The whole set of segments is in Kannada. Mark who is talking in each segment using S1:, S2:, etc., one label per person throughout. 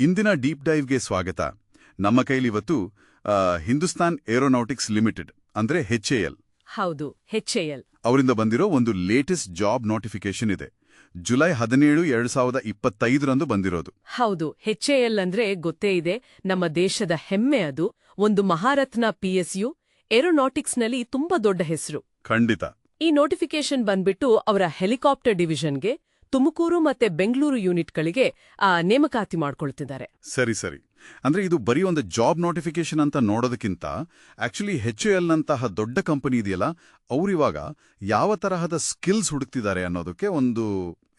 S1: ಇಂದಿನ ಡೀಪ್ ಡೈವ್ಗೆ ಸ್ವಾಗತ. ನಮ್ಮ ಕೈಲಿವತ್ತು ಇವತ್ತು ಹಿಂದೂಸ್ತಾನ್ ಏರೋನಾಟಿಕ್ಸ್ ಲಿಮಿಟೆಡ್ ಅಂದ್ರೆ ಎಲ್
S2: ಹೌದು ಹೆಚ್ಎಎಲ್
S1: ಅವರಿಂದ ಬಂದಿರೋ ಒಂದು ಲೇಟೆಸ್ಟ್ ಜಾಬ್ ನೋಟಿಫಿಕೇಶನ್ ಇದೆ. ಜುಲೈ ಹದಿನೇಳು ಎರಡು ಸಾವಿರದ ಇಪ್ಪತ್ತೈದರಂದು ಬಂದಿರೋದು.
S2: ಹೌದು ಹೆಚ್ಎಎಲ್ ಅಂದ್ರೆ ಗೊತ್ತೇ ಇದೆ. ನಮ್ಮ ದೇಶದ ಹೆಮ್ಮೆ ಅದು. ಒಂದು ಮಹಾರತ್ನ ಪಿಎಸ್ಯು ಏರೋನಾಟಿಕ್ಸ್ನಲ್ಲಿ ತುಂಬಾ ದೊಡ್ಡ ಹೆಸರು.
S1: ಖಂಡಿತ.
S2: ಈ ನೋಟಿಫಿಕೇಶನ್ ಬಂದ್ಬಿಟ್ಟು ಅವರ ಹೆಲಿಕಾಪ್ಟರ್ ಡಿವಿಷನ್ಗೆ ತುಮಕೂರು ಮತ್ತೆ ಬೆಂಗಳೂರು ಯೂನಿಟ್ಗಳಿಗೆ ಆ ನೇಮಕಾತಿ ಮಾಡ್ಕೊಳ್ತಿದ್ದಾರೆ.
S1: ಸರಿ ಸರಿ. ಅಂದ್ರೆ ಇದು ಬರೀ ಒಂದು ಜಾಬ್ ನೋಟಿಫಿಕೇಶನ್ ಅಂತ ನೋಡೋದಕ್ಕಿಂತ ಆಕ್ಚುಲಿ ಹೆಚ್ ಎಲ್ ನಂತಹ ದೊಡ್ಡ ಕಂಪನಿ ಇದೆಯಲ್ಲ ಅವರಿವಾಗ ಯಾವ ತರಹದ ಸ್ಕಿಲ್ಸ್ ಹುಡುಕ್ತಿದ್ದಾರೆ ಅನ್ನೋದಕ್ಕೆ ಒಂದು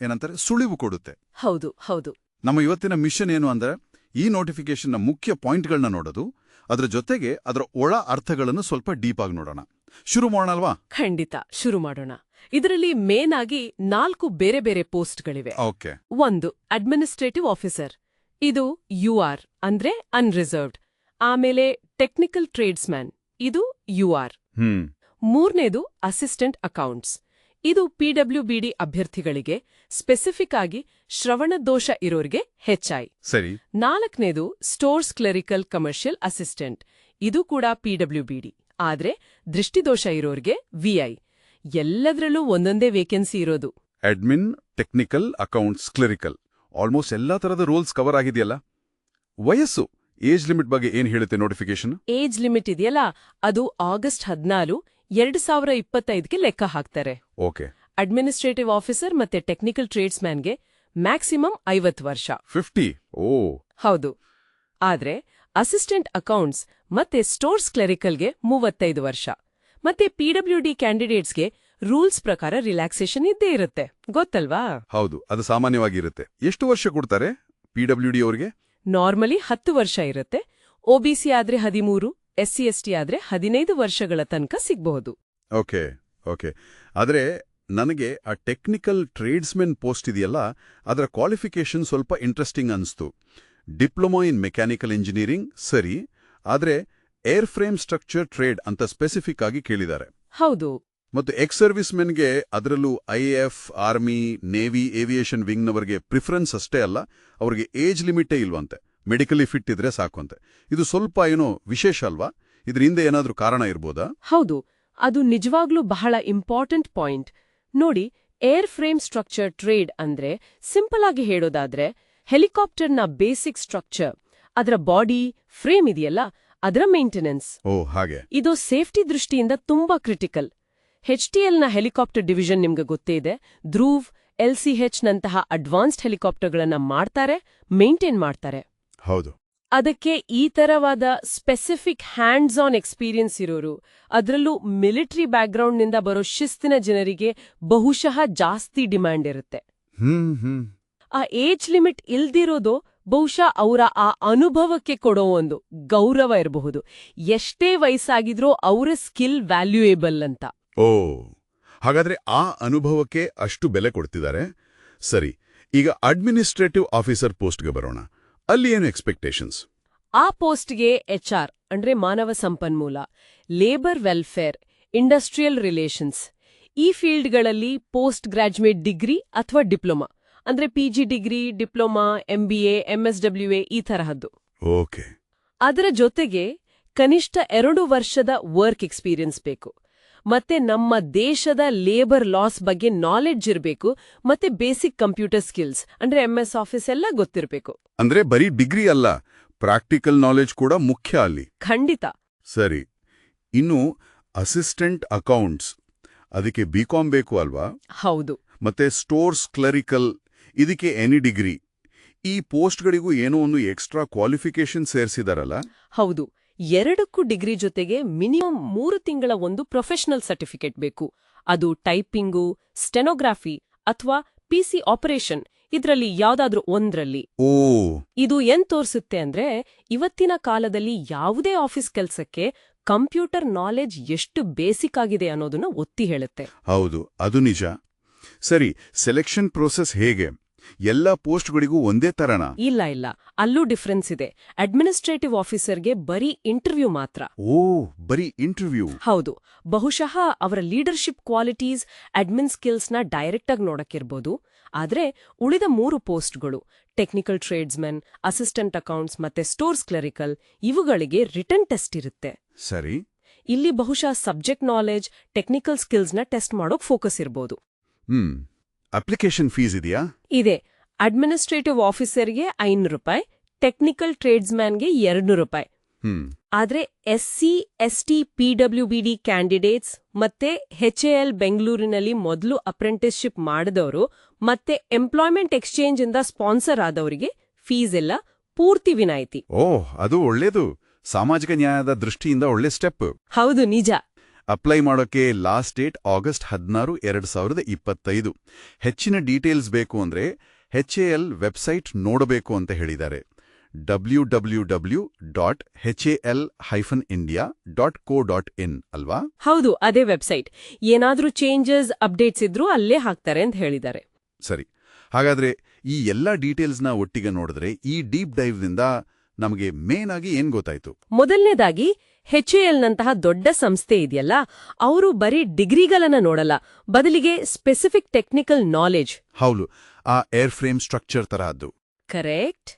S1: ಏನಂತಾರೆ ಸುಳಿವು ಕೊಡುತ್ತೆ.
S2: ಹೌದು ಹೌದು.
S1: ನಮ್ಮ ಇವತ್ತಿನ ಮಿಷನ್ ಏನು ಅಂದ್ರೆ ಈ ನೋಟಿಫಿಕೇಶನ್ನ ಮುಖ್ಯ ಪಾಯಿಂಟ್ಗಳನ್ನ ನೋಡೋದು ಅದರ ಜೊತೆಗೆ ಅದರ ಒಳ ಅರ್ಥಗಳನ್ನು ಸ್ವಲ್ಪ ಡೀಪ್ ಆಗಿ ನೋಡೋಣ. ಶುರು ಮಾಡೋಣ ಅಲ್ವಾ
S2: ಖಂಡಿತ ಶುರು ಮಾಡೋಣ. ಇದರಲ್ಲಿ ಮೇನ್ ಆಗಿ ನಾಲ್ಕು ಬೇರೆ ಬೇರೆ ಪೋಸ್ಟ್ಗಳಿವೆ. ಒಂದು ಅಡ್ಮಿನಿಸ್ಟ್ರೇಟಿವ್ ಆಫೀಸರ್ ಇದು ಯು ಆರ್ ಅಂದ್ರೆ ಅನ್ರಿಸರ್ವ್ಡ್ ಆಮೇಲೆ ಟೆಕ್ನಿಕಲ್ ಟ್ರೇಡ್ಸ್ಮ್ಯಾನ್ ಇದು ಯು ಆರ್ ಮೂರನೇದು ಅಸಿಸ್ಟೆಂಟ್ ಅಕೌಂಟ್ಸ್ ಇದು ಪಿಡಬ್ಲ್ಯೂಬಿಡಿ ಅಭ್ಯರ್ಥಿಗಳಿಗೆ ಸ್ಪೆಸಿಫಿಕ್ ಆಗಿ ಶ್ರವಣ ದೋಷ ಇರೋರಿಗೆ ಹೆಚ್ಚೈ
S1: ಸರಿ.
S2: ನಾಲ್ಕನೇದು ಸ್ಟೋರ್ಸ್ ಕ್ಲರಿಕಲ್ ಕಮರ್ಷಿಯಲ್ ಅಸಿಸ್ಟೆಂಟ್ ಇದು ಕೂಡ ಪಿಡಬ್ಲ್ಯೂಬಿಡಿ ಆದ್ರೆ ದೃಷ್ಟಿದೋಷ ಇರೋರಿಗೆ ವಿಐ ಎಲ್ಲದರಲ್ಲೂ ಒಂದೊಂದೇ ವೇಕೆನ್ಸಿ ಇರೋದು.
S1: Admin technical accounts clerical almost ಎಲ್ಲಾ ತರದ ರೋಲ್ಸ್ ಕವರ್ ಆಗಿದೆಯಲ್ಲ? ವಯಸ್ಸು ಏಜ್ ಲಿಮಿಟ್ ಬಗ್ಗೆ ಏನ್ ಹೇಳುತ್ತೆ ನೋಟಿಫಿಕೇಶನ್
S2: ಏಜ್ ಲಿಮಿಟ್ ಇದೆಯಲ್ಲ ಅದು ಆಗಸ್ಟ್ ಹದ್ನಾರು ಎರಡು ಸಾವಿರ ಇಪ್ಪತ್ತೈದಕ್ಕೆ ಲೆಕ್ಕ ಹಾಕ್ತಾರೆ.
S1: ಓಕೆ
S2: ಅಡ್ಮಿನಿಸ್ಟ್ರೇಟಿವ್ ಆಫೀಸರ್ ಮತ್ತೆ ಟೆಕ್ನಿಕಲ್ ಟ್ರೇಡ್ಸ್ ಮ್ಯಾನ್ಗೆ ಮ್ಯಾಕ್ಸಿಮಮ್ ಐವತ್ತು ವರ್ಷ.
S1: ಫಿಫ್ಟಿ ಓ.
S2: ಹೌದು. ಆದ್ರೆ ಅಸಿಸ್ಟೆಂಟ್ ಅಕೌಂಟ್ಸ್ ಮತ್ತೆ ಸ್ಟೋರ್ಸ್ ಕ್ಲರಿಕಲ್ಗೆ ಮೂವತ್ತೈದು ವರ್ಷ. ಮತ್ತೆ ಪಿಡಬ್ಲ್ಯೂಡಿ ಕ್ಯಾಂಡಿಡೇಟ್ಸ್ಗೆ ರೂಲ್ಸ್ ಪ್ರಕಾರ ರಿಲ್ಯಾಕ್ಸೇಷನ್ ಇದ್ದೇ ಇರುತ್ತೆ. ಗೊತ್ತಲ್ವಾ?
S1: ಹೌದು ಅದು ಸಾಮಾನ್ಯವಾಗಿರುತ್ತೆ ಎಷ್ಟು ವರ್ಷ ಕೊಡ್ತಾರೆ ಪಿಡಬ್ಲ್ಯೂ ಡಿ ಅವರಿಗೆ?
S2: ನಾರ್ಮಲಿ ಹತ್ತು ವರ್ಷ ಇರುತ್ತೆ. ಒಬಿಸಿ ಆದ್ರೆ ಹದಿಮೂರು ಎಸ್ಸಿ ಎಸ್ಟಿ ಆದ್ರೆ ಹದಿನೈದು ವರ್ಷಗಳ ತನಕ ಸಿಗಬಹುದು.
S1: Okay okay. ಆದ್ರೆ ನನಗೆ ಆ ಟೆಕ್ನಿಕಲ್ ಟ್ರೇಡ್ಸ್ಮೆನ್ ಪೋಸ್ಟ್ ಇದೆಯಲ್ಲ ಅದರ ಕ್ವಾಲಿಫಿಕೇಶನ್ ಸ್ವಲ್ಪ ಇಂಟ್ರೆಸ್ಟಿಂಗ್ ಅನಿಸ್ತು. ಡಿಪ್ಲೊಮಾ ಇನ್ ಮೆಕ್ಯಾನಿಕಲ್ ಇಂಜಿನಿಯರಿಂಗ್ ಸರಿ. ಆದರೆ ಏರ್ ಫ್ರೇಮ್ ಸ್ಟ್ರಕ್ಚರ್ ಟ್ರೇಡ್ ಅಂತ ಸ್ಪೆಸಿಫಿಕ್ ಆಗಿ ಕೇಳಿದ್ದಾರೆ.
S2: ಹೌದು.
S1: ಮತ್ತು ಎಕ್ಸ್ ಸರ್ವಿಸ್ ಮೆನ್ಗೆ ಅದರಲ್ಲೂ ಐಎಫ್ ಆರ್ಮಿ ನೇವಿ ಏವಿಯೇಷನ್ ವಿಂಗ್ನವರಿಗೆ ಪ್ರಿಫರೆನ್ಸ್ ಅಷ್ಟೇ ಅಲ್ಲ ಅವರಿಗೆ ಏಜ್ ಲಿಮಿಟೇ ಇಲ್ವಂತೆ. ಮೆಡಿಕಲಿ ಫಿಟ್ ಇದ್ರೆ ಸಾಕು ಅಂತೆ. ಇದು ಸ್ವಲ್ಪ ಏನೋ ವಿಶೇಷ ಅಲ್ವಾ? ಇದ್ರ ಹಿಂದೆ ಏನಾದ್ರೂ ಕಾರಣ ಇರ್ಬೋದಾ?
S2: ಹೌದು. ಅದು ನಿಜವಾಗ್ಲೂ ಬಹಳ ಇಂಪಾರ್ಟೆಂಟ್ ಪಾಯಿಂಟ್. ನೋಡಿ ಏರ್ ಫ್ರೇಮ್ ಸ್ಟ್ರಕ್ಚರ್ ಟ್ರೇಡ್ ಅಂದ್ರೆ ಸಿಂಪಲ್ ಆಗಿ ಹೇಳೋದಾದ್ರೆ ಹೆಲಿಕಾಪ್ಟರ್ನ ಬೇಸಿಕ್ ಸ್ಟ್ರಕ್ಚರ್ ಅದರ ಬಾಡಿ ಫ್ರೇಮ್ ಇದೆಯಲ್ಲ ಅದರ ಮೇಂಟೆನೆನ್ಸ್.
S1: ಓ ಹಾಗೆ.
S2: ಇದು ಸೇಫ್ಟಿ ದೃಷ್ಟಿಯಿಂದ ತುಂಬಾ ಕ್ರಿಟಿಕಲ್. ಹೆಚ್ ಟಿಎಲ್ನ ಹೆಲಿಕಾಪ್ಟರ್ ಡಿವಿಷನ್ ನಿಮ್ಗೆ ಗೊತ್ತೇ ಇದೆ. ಧ್ರುವ್ ಎಲ್ ಸಿ ಹೆಚ್ ನಂತಹ ಅಡ್ವಾನ್ಸ್ಡ್ ಹೆಲಿಕಾಪ್ಟರ್ಗಳನ್ನ ಮಾಡ್ತಾರೆ ಮೇಂಟೈನ್ ಮಾಡ್ತಾರೆ.
S1: ಹೌದು.
S2: ಅದಕ್ಕೆ ಈ ತರವಾದ ಸ್ಪೆಸಿಫಿಕ್ ಹ್ಯಾಂಡ್ಸ್ ಆನ್ ಎಕ್ಸ್ಪೀರಿಯನ್ಸ್ ಇರೋರು ಅದರಲ್ಲೂ ಮಿಲಿಟರಿ ಬ್ಯಾಕ್ಗ್ರೌಂಡ್ನಿಂದ ಬರೋ ಶಿಸ್ತಿನ ಜನರಿಗೆ ಬಹುಶಃ ಜಾಸ್ತಿ ಡಿಮ್ಯಾಂಡ್ ಇರುತ್ತೆ. ಆ ಏಜ್ ಲಿಮಿಟ್ ಇಲ್ದಿರೋದು ಬಹುಶಃ ಅವರ ಆ ಅನುಭವಕ್ಕೆ ಕೊಡೋ ಒಂದು ಗೌರವ ಇರಬಹುದು. ಎಷ್ಟೇ ವಯಸ್ಸಾಗಿದ್ರೂ ಅವರ ಸ್ಕಿಲ್ ವ್ಯಾಲ್ಯೂಯೇಬಲ್ ಅಂತ.
S1: ಓ ಹಾಗಾದ್ರೆ ಆ ಅನುಭವಕ್ಕೆ ಅಷ್ಟು ಬೆಲೆ ಕೊಡ್ತಿದ್ದಾರೆ ಸರಿ ಈಗ ಅಡ್ಮಿನಿಸ್ಟ್ರೇಟಿವ್ ಆಫೀಸರ್ ಪೋಸ್ಟ್ಗೆ ಬರೋಣ. ಅಲ್ಲಿ ಏನು ಎಕ್ಸ್ಪೆಕ್ಟೇಷನ್ಸ್?
S2: ಆ ಪೋಸ್ಟ್ಗೆ ಎಚ್ಆರ್ ಅಂದ್ರೆ ಮಾನವ ಸಂಪನ್ಮೂಲ ಲೇಬರ್ ವೆಲ್ಫೇರ್ ಇಂಡಸ್ಟ್ರಿಯಲ್ ರಿಲೇಷನ್ಸ್. ಈ ಫೀಲ್ಡ್ಗಳಲ್ಲಿ ಪೋಸ್ಟ್ ಗ್ರಾಜ್ಯುಯೇಟ್ ಡಿಗ್ರಿ ಅಥವಾ ಡಿಪ್ಲೊಮಾ. ಅಂದ್ರೆ PG degree diploma M B MS W A ಈ ತರಹದ್ದು.
S1: ಓಕೆ.
S2: ಅದರ ಜೊತೆಗೆ ಕನಿಷ್ಠ ಎರಡು ವರ್ಷದ ವರ್ಕ್ ಎಕ್ಸ್ಪೀರಿಯನ್ಸ್ ಬೇಕು. ಮತ್ತೆ ನಮ್ಮ ದೇಶದ ಲೇಬರ್ ಲಾಸ್ ಬಗ್ಗೆ ನಾಲೆಡ್ಜ್ ಇರಬೇಕು ಮತ್ತೆ ಬೇಸಿಕ್ ಕಂಪ್ಯೂಟರ್ ಸ್ಕಿಲ್ಸ್ ಅಂದ್ರೆ ಎಂಎಸ್ ಆಫೀಸ್ ಎಲ್ಲ ಗೊತ್ತಿರಬೇಕು.
S1: ಅಂದ್ರೆ ಬರೀ ಡಿಗ್ರಿ ಅಲ್ಲ ಪ್ರಾಕ್ಟಿಕಲ್ ನಾಲೆಜ್ ಕೂಡ ಮುಖ್ಯ ಅಲ್ಲಿ.
S2: ಖಂಡಿತ.
S1: ಸರಿ. ಇನ್ನು ಅಸಿಸ್ಟೆಂಟ್ ಅಕೌಂಟ್ಸ್ ಅದಕ್ಕೆ ಬಿಕಾಂ ಬೇಕು ಅಲ್ವಾ?
S2: ಹೌದು.
S1: ಮತ್ತೆ ಸ್ಟೋರ್ಸ್ ಕ್ಲರಿಕಲ್ ಇದಕ್ಕೆ ಎನಿ ಡಿಗ್ರಿ ಈ ಪೋಸ್ಟ್ಗಳಿಗೂ ಏನೋ ಒಂದು ಎಕ್ಸ್ಟ್ರಾ ಕ್ವಾಲಿಫಿಕೇಶನ್ ಸೇರಿಸಿದಾರಲ್ಲ?
S2: ಹೌದು. ಎರಡಕ್ಕೂ ಡಿಗ್ರಿ ಜೊತೆಗೆ ಮಿನಿಮಮ್ ಮೂರು ತಿಂಗಳ ಒಂದು ಪ್ರೊಫೆಷನಲ್ ಸರ್ಟಿಫಿಕೇಟ್ ಬೇಕು. ಅದು ಟೈಪಿಂಗು ಸ್ಟೆನೋಗ್ರಾಫಿ ಅಥವಾ ಪಿಸಿ ಆಪರೇಷನ್ ಇದರಲ್ಲಿ ಯಾವ್ದಾದ್ರೂ ಒಂದ್ರಲ್ಲಿ.
S1: ಓ.
S2: ಇದು ಏನ್ ತೋರಿಸುತ್ತೆ ಅಂದ್ರೆ ಇವತ್ತಿನ ಕಾಲದಲ್ಲಿ ಯಾವುದೇ ಆಫೀಸ್ ಕೆಲಸಕ್ಕೆ ಕಂಪ್ಯೂಟರ್ ನಾಲೆಜ್ ಎಷ್ಟು ಬೇಸಿಕ್ ಆಗಿದೆ ಅನ್ನೋದನ್ನ ಒತ್ತಿ ಹೇಳುತ್ತೆ.
S1: ಹೌದು ಅದು ನಿಜ. ಸರಿ ಸೆಲೆಕ್ಷನ್ ಪ್ರೋಸೆಸ್ ಹೇಗೆ? ಎಲ್ಲ ಪೋಸ್ಟ್ಗಳಿಗೂ ಒಂದೇ ತರನ
S2: ಇಲ್ಲ ಇಲ್ಲ. ಅಲ್ಲೂ ಡಿಫರೆನ್ಸ್ ಇದೆ. ಅಡ್ಮಿನಿಸ್ಟ್ರೇಟಿವ್ ಆಫೀಸರ್ಗೆ ಬರೀ ಇಂಟರ್ವ್ಯೂ ಮಾತ್ರ.
S1: ಓ ಬರೀ ಇಂಟರ್ವ್ಯೂ.
S2: ಹೌದು. ಬಹುಶಃ ಅವರ ಲೀಡರ್ಶಿಪ್ ಕ್ವಾಲಿಟೀಸ್ ಅಡ್ಮಿನ್ ಸ್ಕಿಲ್ಸ್ನ ಡೈರೆಕ್ಟ್ ಆಗಿ ನೋಡಕ್ಕಿರ್ಬೋದು. ಆದ್ರೆ ಉಳಿದ ಮೂರು ಪೋಸ್ಟ್ಗಳು ಟೆಕ್ನಿಕಲ್ ಟ್ರೇಡ್ಸ್ಮನ್ ಅಸಿಸ್ಟೆಂಟ್ ಅಕೌಂಟ್ಸ್ ಮತ್ತೆ ಸ್ಟೋರ್ಸ್ ಕ್ಲರಿಕಲ್ ಇವುಗಳಿಗೆ ರಿಟರ್ನ್ ಟೆಸ್ಟ್ ಇರುತ್ತೆ.
S1: ಸರಿ.
S2: ಇಲ್ಲಿ ಬಹುಶಃ ಸಬ್ಜೆಕ್ಟ್ ನಾಲೆಜ್ ಟೆಕ್ನಿಕಲ್ ಸ್ಕಿಲ್ಸ್ನ ಟೆಸ್ಟ್ ಮಾಡೋಕ್ ಫೋಕಸ್ ಇರ್ಬೋದು.
S1: ಹ್ಮ್. ಅಪ್ಲಿಕೇಶನ್ ಫೀಸ್ ಇದೆಯಾ?
S2: ಇದೆ. ಅಡ್ಮಿನಿಸ್ಟ್ರೇಟಿವ್ ಆಫೀಸರ್ಗೆ ಐನೂರು ರೂಪಾಯಿ ಟೆಕ್ನಿಕಲ್ ಟ್ರೇಡ್ಸ್ಮ್ಯಾನ್ಗೆ ಎರಡು ರೂಪಾಯಿ. ಆದ್ರೆ ಡಬ್ಲ್ಯೂ ಬಿ ಡಿ ಕ್ಯಾಂಡಿಡೇಟ್ಸ್ ಮತ್ತೆ ಎಲ್ ಬೆಂಗಳೂರಿನಲ್ಲಿ ಮೊದಲು ಅಪ್ರೆಂಟಿಸ್ಶಿಪ್ ಮಾಡಿದವರು ಮತ್ತೆ ಎಂಪ್ಲಾಯ್ಮೆಂಟ್ ಎಕ್ಸ್ಚೇಂಜ್ ಇಂದ ಸ್ಪಾನ್ಸರ್ ಆದವರಿಗೆ ಫೀಸ್ ಎಲ್ಲ ಪೂರ್ತಿ ವಿನಾಯಿತಿ.
S1: ಓಹ್ ಅದು ಒಳ್ಳೇದು. ಸಾಮಾಜಿಕ ನ್ಯಾಯದ ದೃಷ್ಟಿಯಿಂದ ಒಳ್ಳೆ ಸ್ಟೆಪ್
S2: ಹೌದು ನಿಜ.
S1: ಅಪ್ಲೈ ಮಾಡೋಕೆ ಲಾಸ್ಟ್ ಡೇಟ್ ಆಗಸ್ಟ್ ಹದಿನಾರು ಎರಡು ಸಾವಿರದ ಇಪ್ಪತ್ತೈದು. ಹೆಚ್ಚಿನ ಡೀಟೇಲ್ಸ್ ಬೇಕು ಅಂದ್ರೆ ಎಲ್ ವೆಬ್ಸೈಟ್ ನೋಡಬೇಕು ಅಂತ ಹೇಳಿದ್ದಾರೆ. W W W dot H A L hyphen India dot co dot in ಅಲ್ವಾ?
S2: ಹೌದು ಅದೇ ವೆಬ್ಸೈಟ್ ಏನಾದ್ರೂ ಚೇಂಜಸ್ ಅಪ್ಡೇಟ್ಸ್ ಇದ್ರೂ ಅಲ್ಲೇ ಹಾಕ್ತಾರೆ ಅಂತ ಹೇಳಿದ್ದಾರೆ.
S1: ಸರಿ. ಹಾಗಾದ್ರೆ ಈ ಎಲ್ಲ ಡೀಟೇಲ್ಸ್ನ ಒಟ್ಟಿಗೆ ನೋಡಿದ್ರೆ ಈ ಡೀಪ್ ಡೈವ್ನಿಂದ ನಮಗೆ ಮೇನ್ ಆಗಿ ಏನ್ ಗೊತ್ತಾಯ್ತು?
S2: ಮೊದಲನೇದಾಗಿ ನಂತಹ ದೊಡ್ಡ ಸಂಸ್ಥೆ ಇದೆಯಲ್ಲ ಅವರು ಬರೀ ಡಿಗ್ರಿಗಳನ್ನ ನೋಡಲ್ಲ ಬದಲಿಗೆ ಸ್ಪೆಸಿಫಿಕ್ ಟೆಕ್ನಿಕಲ್ ನಾಲೆಜ್.
S1: ಹೌದು ಆ ಏರ್ ಫ್ರೇಮ್ ಸ್ಟ್ರಕ್ಚರ್ ತರಹದ್ದು
S2: ಕರೆಕ್ಟ್.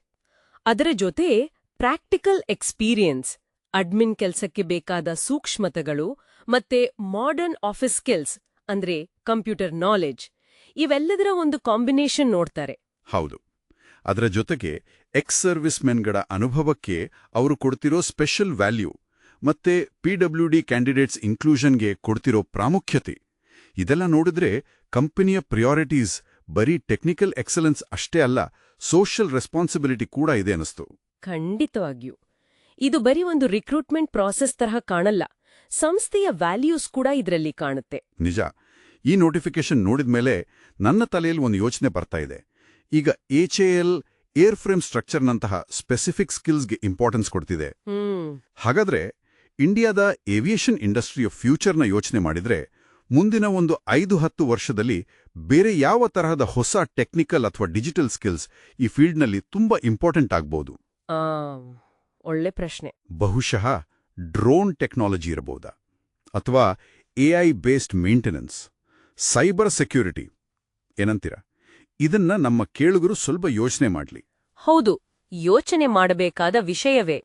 S2: ಅದರ ಜೊತೆ ಪ್ರಾಕ್ಟಿಕಲ್ ಎಕ್ಸ್ಪೀರಿಯನ್ಸ್ ಅಡ್ಮಿನ್ ಕೆಲಸಕ್ಕೆ ಬೇಕಾದ ಸೂಕ್ಷ್ಮತೆಗಳು ಮತ್ತೆ ಮಾಡರ್ನ್ ಆಫೀಸ್ ಸ್ಕಿಲ್ಸ್ ಅಂದ್ರೆ ಕಂಪ್ಯೂಟರ್ ನಾಲೆಜ್ ಇವೆಲ್ಲದರ ಒಂದು ಕಾಂಬಿನೇಷನ್ ನೋಡ್ತಾರೆ.
S1: ಹೌದು. ಅದರ ಜೊತೆಗೆ ಎಕ್ಸ್ ಸರ್ವಿಸ್ ಮೆನ್ಗಳ ಅನುಭವಕ್ಕೆ ಅವರು ಕೊಡ್ತಿರೋ ಸ್ಪೆಷಲ್ ವ್ಯಾಲ್ಯೂ. ಮತ್ತೆ ಪಿಡಬ್ಲ್ಯೂಡಿ ಕ್ಯಾಂಡಿಡೇಟ್ಸ್ ಇನ್ಕ್ಲೂಷನ್ಗೆ ಕೊಡ್ತಿರೋ ಪ್ರಾಮುಖ್ಯತೆ. ಇದೆಲ್ಲ ನೋಡಿದ್ರೆ ಕಂಪನಿಯ ಪ್ರಿಯಾರಿಟೀಸ್ ಬರೀ ಟೆಕ್ನಿಕಲ್ ಎಕ್ಸಲೆನ್ಸ್ ಅಷ್ಟೇ ಅಲ್ಲ ಸೋಷಿಯಲ್ ರೆಸ್ಪಾನ್ಸಿಬಿಲಿಟಿ ಕೂಡ ಇದೆ ಅನಿಸ್ತು
S2: ಖಂಡಿತವಾಗಿಯೂ. ಇದು ಬರೀ ಒಂದು ರಿಕ್ರೂಟ್ಮೆಂಟ್ ಪ್ರಾಸೆಸ್ ತರಹ ಕಾಣಲ್ಲ ಸಂಸ್ಥೆಯ ವ್ಯಾಲ್ಯೂಸ್ ಕೂಡ ಇದರಲ್ಲಿ ಕಾಣುತ್ತೆ.
S1: ನಿಜ. ಈ ನೋಟಿಫಿಕೇಶನ್ ನೋಡಿದ್ಮೇಲೆ ನನ್ನ ತಲೆಯಲ್ಲಿ ಒಂದು ಯೋಚನೆ ಬರ್ತಾ ಇದೆ. ಈಗ ಎಲ್ ಏರ್ ಫ್ರೇಮ್ ಸ್ಟ್ರಕ್ಚರ್ನಂತಹ ಸ್ಪೆಸಿಫಿಕ್ ಸ್ಕಿಲ್ಸ್ಗೆ ಇಂಪಾರ್ಟೆನ್ಸ್ ಕೊಡ್ತಿದೆ. ಹಾಗಾದ್ರೆ ಇಂಡಿಯಾದ ಏವಿಯೇಷನ್ ಇಂಡಸ್ಟ್ರಿಯ ಫ್ಯೂಚರ್ನ ಯೋಚನೆ ಮಾಡಿದ್ರೆ ಮುಂದಿನ ಒಂದು ಐದು ಹತ್ತು ವರ್ಷದಲ್ಲಿ ಬೇರೆ ಯಾವ ತರಹದ ಹೊಸ ಟೆಕ್ನಿಕಲ್ ಅಥವಾ ಡಿಜಿಟಲ್ ಸ್ಕಿಲ್ಸ್ ಈ ಫೀಲ್ಡ್ನಲ್ಲಿ ತುಂಬಾ ಇಂಪಾರ್ಟೆಂಟ್ ಆಗ್ಬೋದು?
S2: ಒಳ್ಳೆ ಪ್ರಶ್ನೆ.
S1: ಬಹುಶಃ ಡ್ರೋನ್ ಟೆಕ್ನಾಲಜಿ ಇರಬಹುದಾ ಅಥವಾ AI based maintenance? Cyber security? ಏನಂತೀರ? ಇದನ್ನ ನಮ್ಮ ಕೇಳುಗರು ಸ್ವಲ್ಪ ಯೋಚನೆ ಮಾಡ್ಲಿ.
S2: ಹೌದು ಯೋಚನೆ ಮಾಡಬೇಕಾದ ವಿಷಯವೇ.